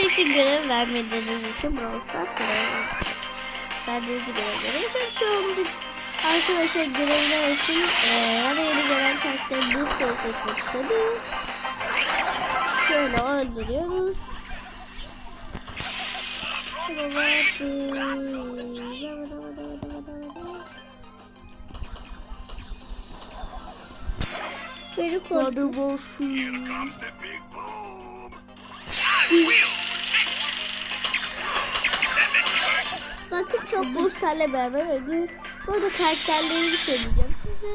Öncelikle görev vermediğiniz için Brawl Stars görev verdiğiniz görevleri yapıyorum. An arkadaşlar görevler için e, bana yeni gelen karakter Booster'ı seçmek istedim. Şöyle öldürüyoruz. Beni kodu olsun. Bakın çok boosterle beraber. Bu arada karakterlerimi söyleyeceğim size.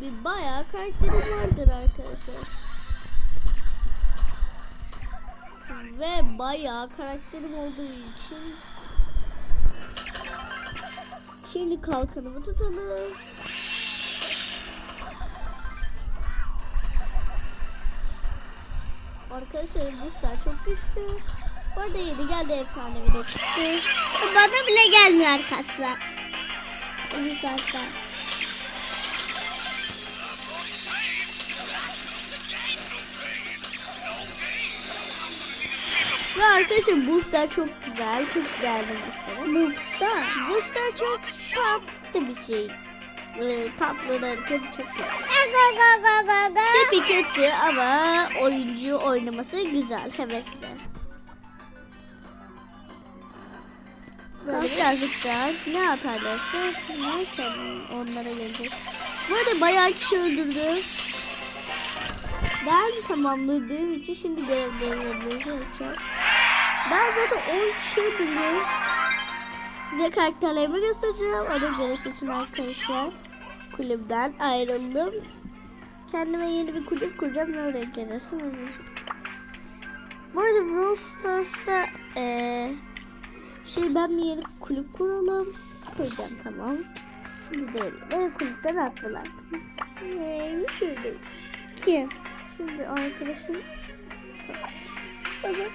Bir bayağı karakterim vardır arkadaşlar. Ve bayağı karakterim olduğu için Şimdi kalkanımı tutalım. Arkadaşlar booster çok güçlü. Bu arada yeni geldi efsanevi de çıktı. Bana bile gelmiyor arkadaşlar. İyi kartlar. Ve arkadaşlar booster çok güzel. Çok beğendim booster'ı. Booster? Booster çok tatlı bir şey. Ee, tatlıları tadı çok güzel. Tipi kötü ama oyuncu oynaması güzel. Hevesli. Böyle birazcık ne atarlarsa ne onlara gelecek. Bu arada bayağı kişi öldürdü. Ben tamamladığım için şimdi görevlerimi yapacağım. Ben zaten 10 kişi öldürdüm. Size karakterlerimi göstereceğim. Ona göre arkadaşlar. Kulüpten ayrıldım. Kendime yeni bir kulüp kuracağım. Ne oraya gelirsiniz? Bu arada Brawl Stars'ta eee şey ben bir yeni kulüp kuralım. Koyacağım tamam. Şimdi değil. Beni kulüpten attılar. Neymiş öyle? Kim? Şimdi arkadaşım. Tamam.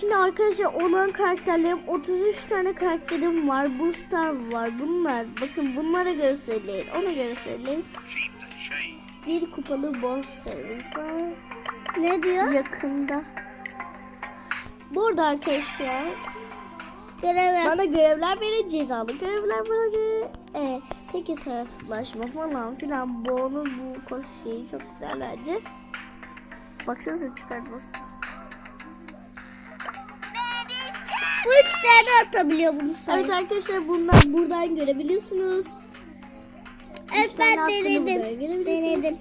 Şimdi arkadaşlar olan karakterlerim 33 tane karakterim var. Booster var. Bunlar bakın bunlara göre söyleyin. Ona göre söyleyin. Bir kupalı boosterimiz var. Ne diyor? Yakında. Burada arkadaşlar Görev. Bana görevler verin cezalı görevler bana göre. E, tek hesaplaşma falan filan. Bu onun bu koş şeyi çok güzel bence. Baksanıza çıkartması. Bu üç tane atabiliyor bunu Evet arkadaşlar bunlar buradan görebiliyorsunuz. Evet ben denedim. Denedim.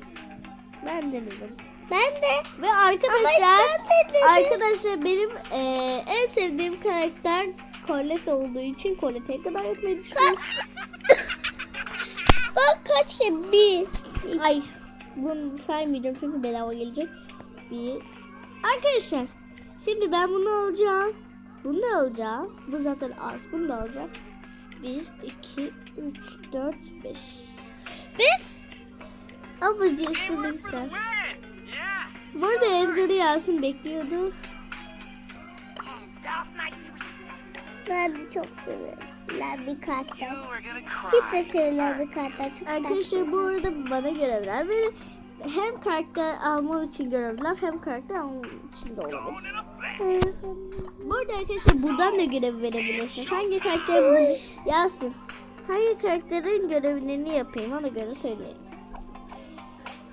Ben denedim. Ben de. Ve arkadaşlar arkadaşlar benim e, en sevdiğim karakter Colette olduğu için Colette'ye kadar yapmayı düşünüyorum. Bak kaç kere bir. Ay bunu saymayacağım çünkü bedava gelecek. Bir. Arkadaşlar şimdi ben bunu alacağım. Bunu da alacağım. Bu zaten az. Bunu da alacağım. 1, 2, 3, 4, 5. 5? Ama istediysen. Bu arada Edgar'ı Yasin bekliyordu. Ben de çok seviyorum. bir kartlar. Kim de sevilen bir kartlar. Çok Arkadaşlar bu arada bana görevler verin. Hem karakter almam için görevler hem karakter almam için de olabilir. Bu arada arkadaşlar buradan da görev verebilirsiniz. Hangi karakter yazsın. Hangi karakterin görevlerini yapayım ona göre söyleyin.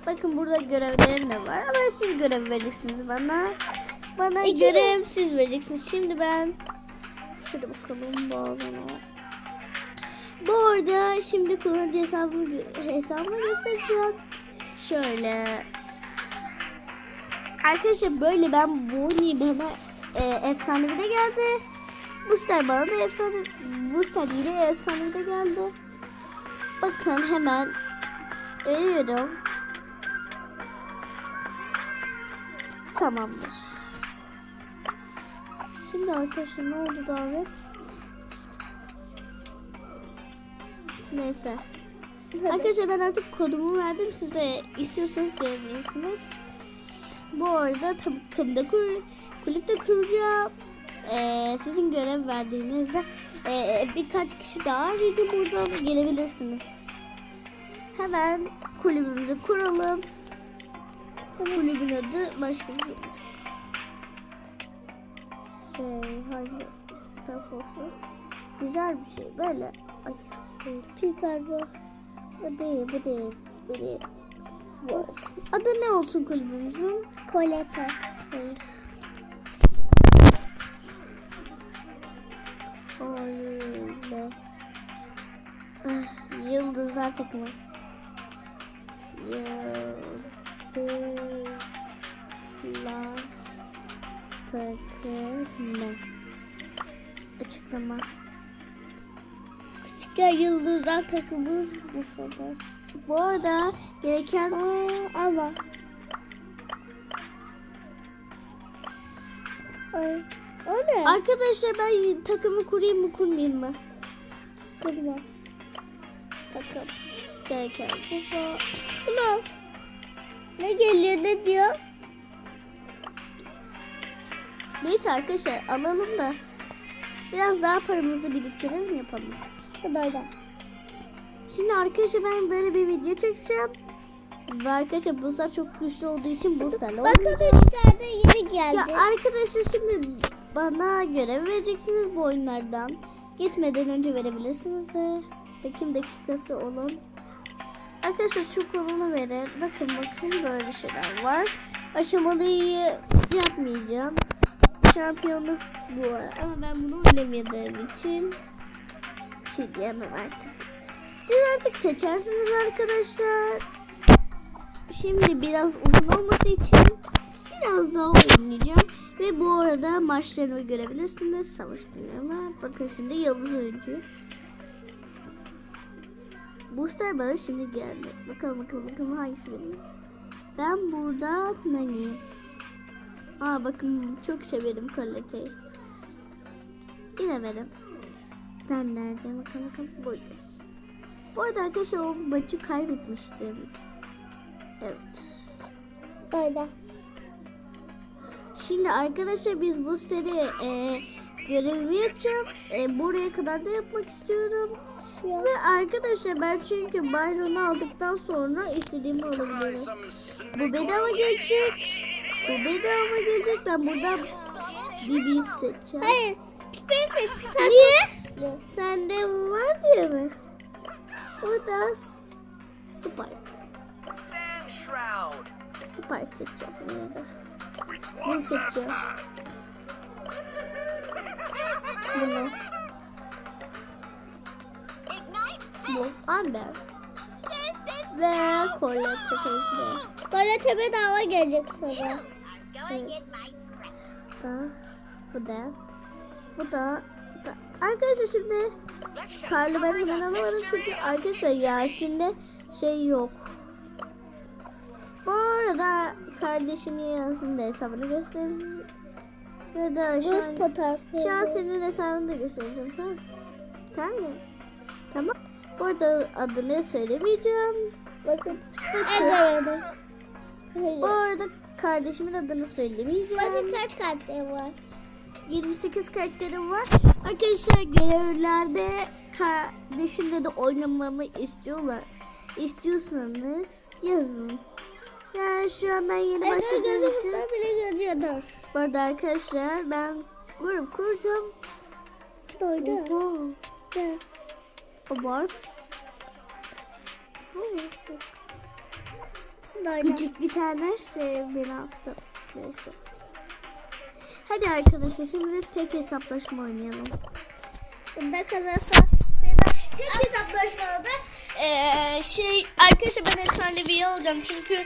Bakın burada görevlerim de var ama siz görev vereceksiniz bana. Bana İki görev siz vereceksiniz. Şimdi ben şurada bakalım bağlama. Bu arada şimdi kullanıcı hesabımı, hesabımı göstereceğim. Şöyle. Arkadaşlar böyle ben Bonnie bana e, efsanevi de geldi. Booster bana da efsane Booster yine efsanevi de geldi. Bakın hemen veriyorum. Tamamdır. Şimdi arkadaşlar ne oldu davet? Neyse. Arkadaşlar ben artık kodumu verdim. Siz de istiyorsanız görebilirsiniz. Bu arada takımda kur, kulüpte kuracağım. Ee, sizin görev verdiğinizde e, birkaç kişi daha video buradan gelebilirsiniz. Hemen kulübümüzü kuralım. Kulübün adı başka bir şey. Şey hangi taraf olsun? Güzel bir şey böyle. Ay. Piper bu. Bu değil bu değil. Bu değil. Bu olsun. Adı ne olsun kulübümüzün? Kolete. Evet. Öyle. Ah, Yıldızlar takımı. Yıldızlar takımı. Açıklama. Küçükken Yıldızlar takımı bu sabah. Bu arada gereken Aa, ama Ay, o ne? Arkadaşlar ben takımı kurayım mı kurmayayım mı? Kurma. Takım. Gereken bu. Buna. Ne geliyor ne diyor? Neyse arkadaşlar alalım da biraz daha paramızı biriktirelim yapalım. Böyle. Şimdi arkadaşlar ben böyle bir video çekeceğim. Ve arkadaşlar buzlar çok güçlü olduğu için buzlarla Bakın üç tane yeni geldi. ya arkadaşlar şimdi bana görev vereceksiniz bu oyunlardan. Gitmeden önce verebilirsiniz de. Çekim dakikası olun. Arkadaşlar şu konunu verin. Bakın bakın böyle şeyler var. Aşamalıyı yapmayacağım. Şampiyonluk bu. Ama ben bunu oynamadığım için şey diyemem artık. Siz artık seçersiniz arkadaşlar. Şimdi biraz uzun olması için biraz daha oynayacağım. Ve bu arada maçlarımı görebilirsiniz. Savaş günlerime. Bakın şimdi yıldız oyuncu. Booster bana şimdi geldi. Bakalım bakalım bakalım hangisi benim. Ben burada Nani. Aa bakın çok severim kaleteyi. Yine benim. Ben nerede? Bakalım bakalım. Burada. Bu arada arkadaşlar o maçı kaybetmiştim. Evet. Böyle. Şimdi arkadaşlar biz bu seri e, görevimi yapacağım. E, buraya kadar da yapmak istiyorum. Ya. Ve arkadaşlar ben çünkü Byron'u aldıktan sonra istediğimi alabilirim. Bu bedava gelecek. Bu bedava gelecek. Ben buradan beat seçeceğim. Hayır. Piper seç. Piper Niye? Sende var diye mi? Bu da Spike. Spike seçeceğim. Bunu da. Bunu seçeceğim. Bunu. Bu. Amber. Ve Colette tabii ki de. Kolete bedava gelecek sana. Evet. Bu da. Bu da. Bu da. da. Arkadaşlar şimdi Karlı ben hemen alamadım çünkü arkadaşlar Yasin'de şey yok. Bu arada kardeşimin Yasin'de hesabını göstereyim size. Ya da şu an, şu an senin hesabını da göstereceğim. Tamam. Tamam mı? Tamam. Bu arada adını söylemeyeceğim. Bakın. Egemen'im. Bu arada kardeşimin adını söylemeyeceğim. Bakın kaç kartları var. 28 karakterim var. Arkadaşlar görevlerde kardeşimle de oynamamı istiyorlar. İstiyorsanız yazın. Yani şu an ben yeni Eder başladığım için. bile görüyordur. Bu arada arkadaşlar ben grup kuracağım. Doydu. Oho. Gel. Abart. Doydu. Küçük bir tane şey beni attı. Neyse. Hadi arkadaşlar şimdi tek hesaplaşma oynayalım. Bunda kazanırsa Seda tek hesaplaşmada Ee, şey arkadaşlar ben efsanevi olacağım çünkü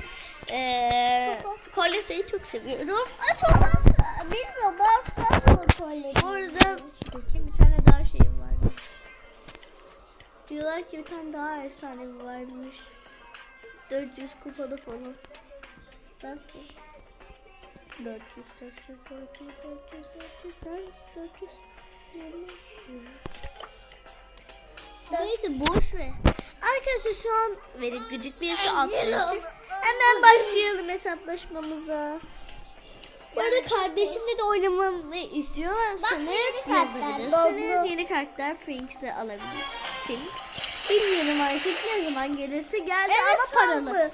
ee, Colette'yi çok seviyorum. Ay çok az bilmiyorum. Ben fazla kolye. Bu arada bakayım bir tane daha şeyim varmış. Diyorlar ki bir tane daha efsanevi varmış. 400 kupada falan. Bak. 400, 400, 400, 400, 400, 400, 400. Neyse boş ver. Arkadaşlar şu an böyle gıcık birisi için hemen başlayalım hesaplaşmamıza. Bu arada kardeşimle de oynamamı istiyorsanız yazabilirsiniz. Yeni karakter Finks'i alabilir. Finks. Bilmiyorum artık ne zaman gelirse geldi ama paralı.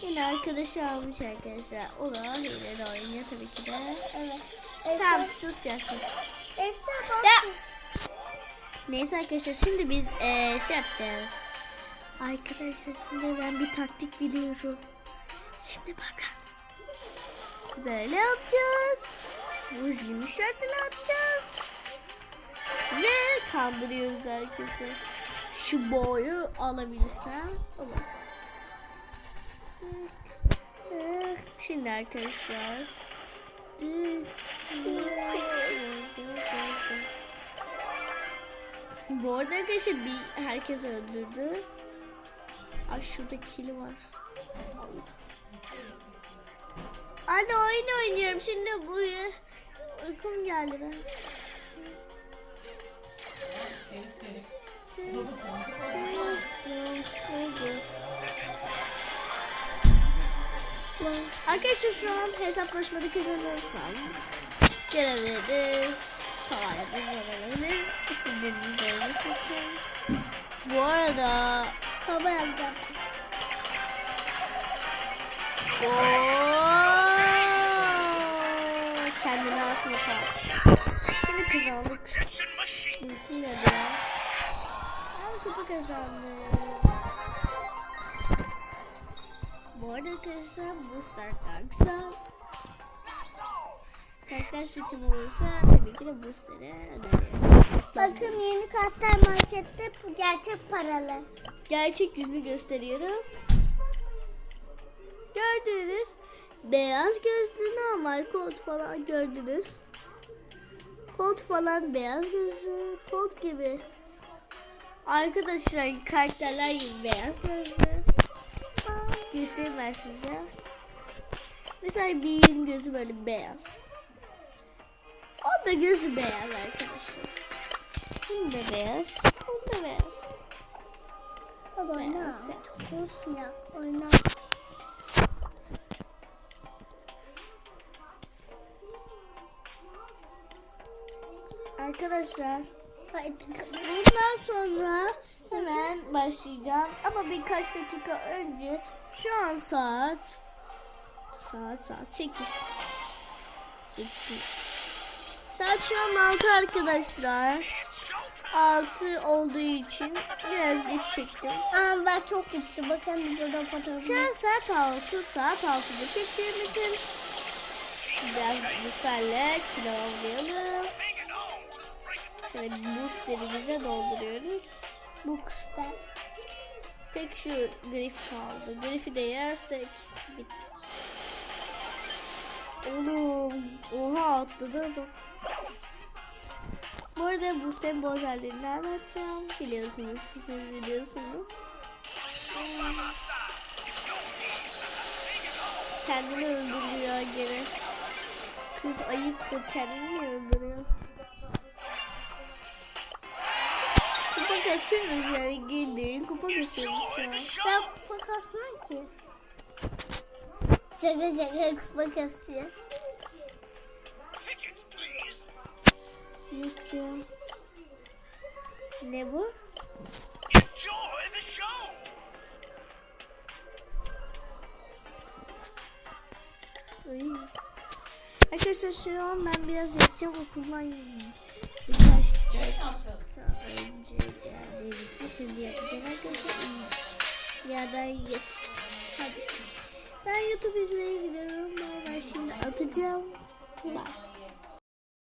Yeni arkadaşı almış arkadaşlar. O da hile de oynuyor tabii ki de. Evet. Tamam sus Yasin. Efsane Ya. Neyse arkadaşlar şimdi biz eee, şey yapacağız. Arkadaşlar şimdi ben bir taktik biliyorum. Şimdi bakın. Böyle yapacağız. Buz yumuşakla atacağız. Ve kandırıyoruz herkesi. Şu boyu alabilirsem olur. Şimdi arkadaşlar. Bu arada arkadaşlar bir herkes öldürdü. Ay şurada kili var. Anne oyun oynuyorum şimdi bu uykum geldi ben. Arkadaşlar şu an hesaplaşmada kazanırsam gelebiliriz. Kolay yapabiliriz. İstediğiniz seçin. Bu arada Baba yapacağım. Oo, kendine atma kal. Şimdi kazandık. Şimdi. Kupa kazandık. Bu arada arkadaşlar bu start güzel. Karakter seçimi olursa tabii ki de sene öneririm. Bakın yeni kartlar markette bu gerçek paralı. Gerçek yüzünü gösteriyorum. Gördünüz. Beyaz gözlü normal kot falan gördünüz. Kot falan beyaz gözlü. Kot gibi. Arkadaşlar karakterler gibi beyaz gözlü. Göstereyim ben size. Mesela birinin gözü böyle beyaz. Onun da gözü beyaz arkadaşlar. Bunun da beyaz. Bunun da beyaz. Hadi oyna. Beyaz. Olsun ya. Oyna. Arkadaşlar. Bundan sonra hemen başlayacağım. Ama birkaç dakika önce şu an saat saat saat 8. 8. Saat şu an 6 arkadaşlar. It's showtime. 6 olduğu için biraz geç çektim. Aa ben çok güçlü. Bakın bir burada Şu an saat 6. Saat 6'da çektiğim için biraz lütfenle kilo almayalım. Şöyle boosterimize dolduruyoruz. Bookster. Tek şu grif kaldı. Grifi de yersek bittik. Oğlum oha atladı. Bu arada bu sembo özelliğini anlatacağım. Biliyorsunuz ki siz biliyorsunuz. Kendini öldürüyor gene. Kız ayıptır kendini öldürüyor? Kasıyoruz yani gelin kupa kasıyoruz şu an. Sen kupa kasmıyor ki. Şaka şaka kupa kasıyor. Yok ya. Ne bu? Ay. Arkadaşlar şu an ben biraz yatacağım okuldan birkaç şimdi yatacağım arkadaşlar iyi yerden yatacağım. Hadi. Ben YouTube izlemeye gidiyorum. Ben şimdi atacağım. Bye.